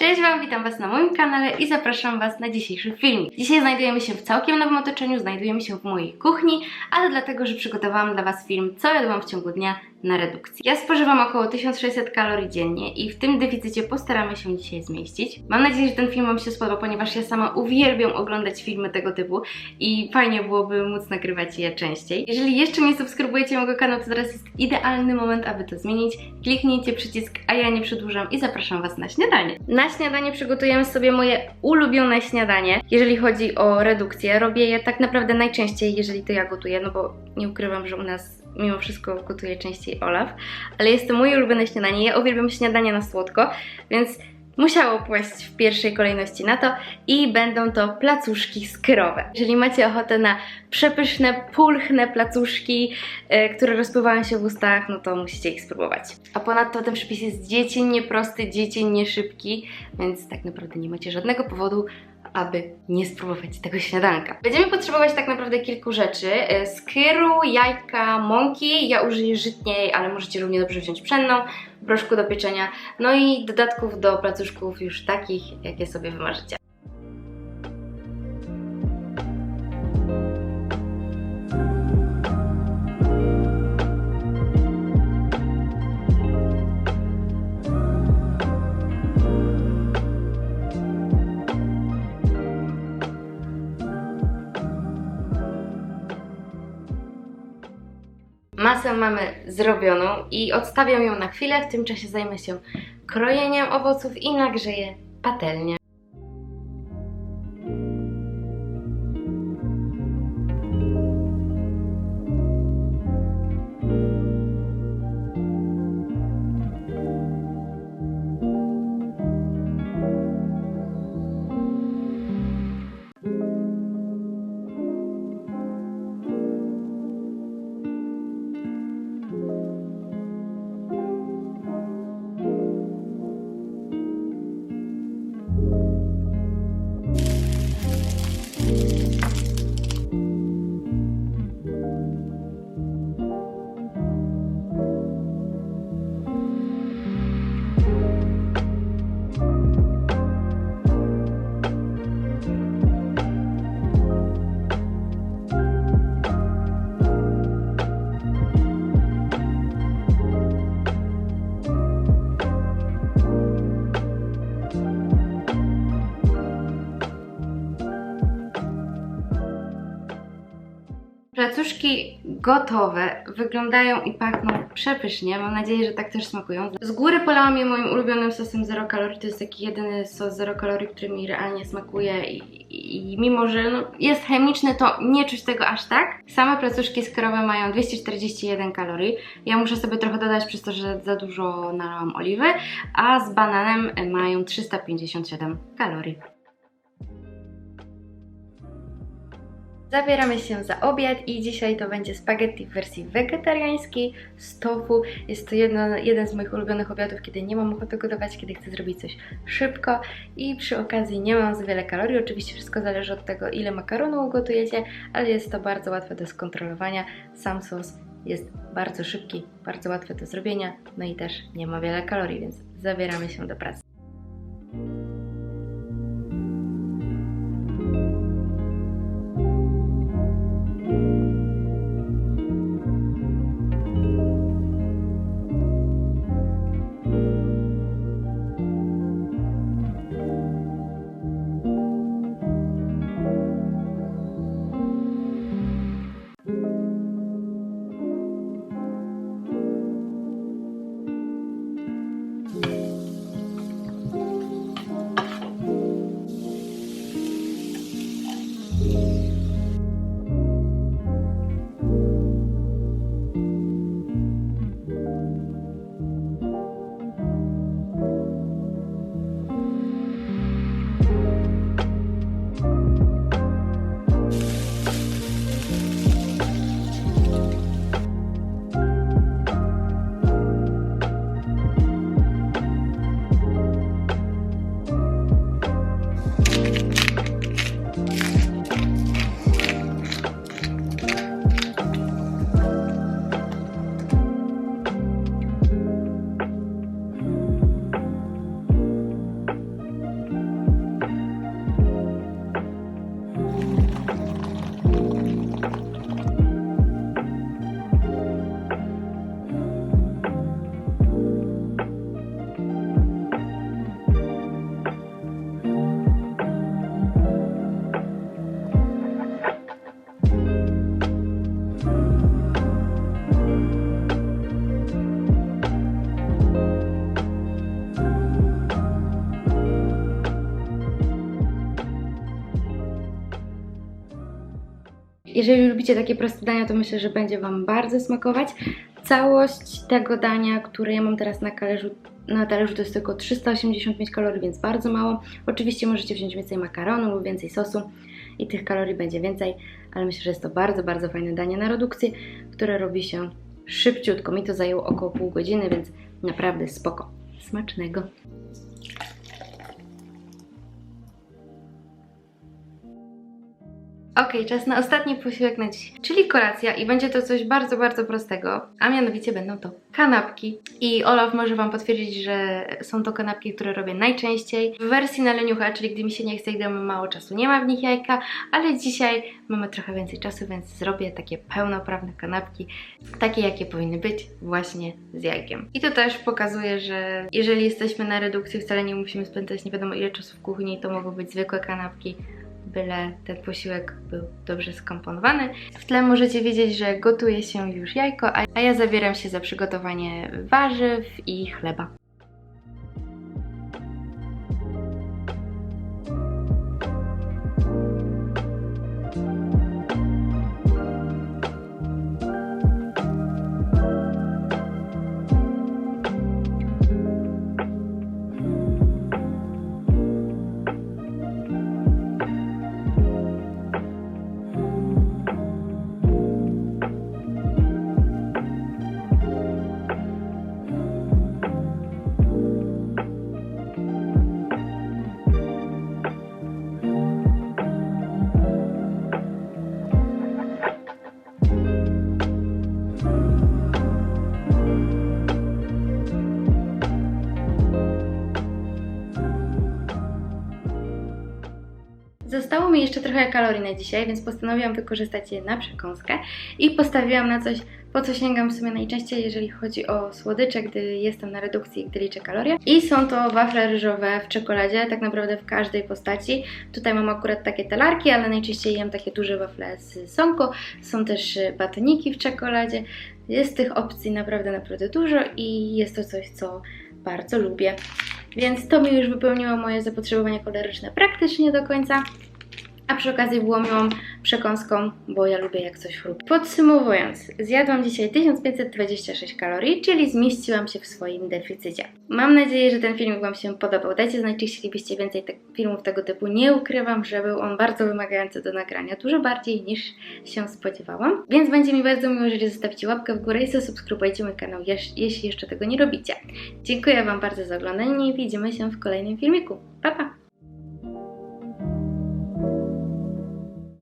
Cześć Wam, witam Was na moim kanale i zapraszam Was na dzisiejszy filmik. Dzisiaj znajdujemy się w całkiem nowym otoczeniu, znajdujemy się w mojej kuchni, ale dlatego, że przygotowałam dla Was film, co jadłam w ciągu dnia na redukcji. Ja spożywam około 1600 kalorii dziennie i w tym deficycie postaramy się dzisiaj zmieścić. Mam nadzieję, że ten film Wam się spodoba, ponieważ ja sama uwielbiam oglądać filmy tego typu i fajnie byłoby móc nagrywać je częściej. Jeżeli jeszcze nie subskrybujecie mojego kanału, to teraz jest idealny moment, aby to zmienić. Kliknijcie przycisk, a ja nie przedłużam i zapraszam Was na śniadanie. Na śniadanie przygotujemy sobie moje ulubione śniadanie. Jeżeli chodzi o redukcję, robię je tak naprawdę najczęściej, jeżeli to ja gotuję, no bo nie ukrywam, że u nas mimo wszystko gotuje częściej Olaf, ale jest to moje ulubione śniadanie. Ja uwielbiam śniadania na słodko, więc musiało płaść w pierwszej kolejności na to i będą to placuszki skyrowe. Jeżeli macie ochotę na przepyszne, pulchne placuszki, e, które rozpływają się w ustach, no to musicie ich spróbować. A ponadto ten przepis jest dziecinnie prosty, dziecinnie szybki, więc tak naprawdę nie macie żadnego powodu, aby nie spróbować tego śniadanka. Będziemy potrzebować tak naprawdę kilku rzeczy. E, Skyru, jajka, mąki. Ja użyję żytniej, ale możecie równie dobrze wziąć pszenną, proszku do pieczenia, no i dodatków do placuszków już takich, jakie sobie wymarzycie. Masę mamy zrobioną i odstawiam ją na chwilę. W tym czasie zajmę się krojeniem owoców i nagrzeję patelnię. Placuszki gotowe, wyglądają i pachną przepysznie. Mam nadzieję, że tak też smakują. Z góry polałam je moim ulubionym sosem zero kalorii. To jest taki jedyny sos zero kalorii, który mi realnie smakuje i, i, i mimo, że no, jest chemiczny, to nie czuć tego aż tak. Same placuszki skrowe mają 241 kalorii. Ja muszę sobie trochę dodać przez to, że za dużo nalałam oliwy, a z bananem mają 357 kalorii. Zabieramy się za obiad i dzisiaj to będzie spaghetti w wersji wegetariańskiej z tofu. Jest to jedno, jeden z moich ulubionych obiadów, kiedy nie mam ochoty gotować, kiedy chcę zrobić coś szybko i przy okazji nie mam za wiele kalorii. Oczywiście wszystko zależy od tego, ile makaronu ugotujecie, ale jest to bardzo łatwe do skontrolowania. Sam sos jest bardzo szybki, bardzo łatwy do zrobienia, no i też nie ma wiele kalorii, więc zabieramy się do pracy. Jeżeli lubicie takie proste dania, to myślę, że będzie Wam bardzo smakować. Całość tego dania, które ja mam teraz na talerzu, na talerzu to jest tylko 385 kalorii, więc bardzo mało. Oczywiście możecie wziąć więcej makaronu lub więcej sosu i tych kalorii będzie więcej, ale myślę, że jest to bardzo, bardzo fajne danie na redukcję, które robi się szybciutko. Mi to zajęło około pół godziny, więc naprawdę spoko. Smacznego! Ok, czas na ostatni posiłek na dziś, czyli kolacja i będzie to coś bardzo, bardzo prostego, a mianowicie będą to kanapki. I Olaf może Wam potwierdzić, że są to kanapki, które robię najczęściej. W wersji na leniucha, czyli gdy mi się nie chce i gdy mam mało czasu, nie ma w nich jajka, ale dzisiaj mamy trochę więcej czasu, więc zrobię takie pełnoprawne kanapki, takie jakie powinny być właśnie z jajkiem. I to też pokazuje, że jeżeli jesteśmy na redukcji, wcale nie musimy spędzać nie wiadomo ile czasu w kuchni, to mogą być zwykłe kanapki, byle ten posiłek był dobrze skomponowany. W tle możecie wiedzieć, że gotuje się już jajko, a- ja zabieram się za przygotowanie warzyw i chleba. Zostało mi jeszcze trochę kalorii na dzisiaj, więc postanowiłam wykorzystać je na przekąskę i postawiłam na coś, po co sięgam w sumie najczęściej, jeżeli chodzi o słodycze, gdy jestem na redukcji, gdy liczę kalorie. I są to wafle ryżowe w czekoladzie, tak naprawdę w każdej postaci. Tutaj mam akurat takie talarki, ale najczęściej jem takie duże wafle z sonko. Są też batoniki w czekoladzie. Jest tych opcji naprawdę, naprawdę dużo i jest to coś, co bardzo lubię. Więc to mi już wypełniło moje zapotrzebowanie kaloryczne praktycznie do końca. A przy okazji było miłą przekąską, bo ja lubię jak coś chrupi. Podsumowując, zjadłam dzisiaj 1526 kalorii, czyli zmieściłam się w swoim deficycie. Mam nadzieję, że ten filmik Wam się podobał. Dajcie znać, czy chcielibyście więcej te filmów tego typu. Nie ukrywam, że był on bardzo wymagający do nagrania, dużo bardziej niż się spodziewałam. Więc będzie mi bardzo miło, jeżeli zostawicie łapkę w górę i zasubskrybujcie mój kanał, jeśli jeszcze tego nie robicie. Dziękuję Wam bardzo za oglądanie i widzimy się w kolejnym filmiku. Pa, pa!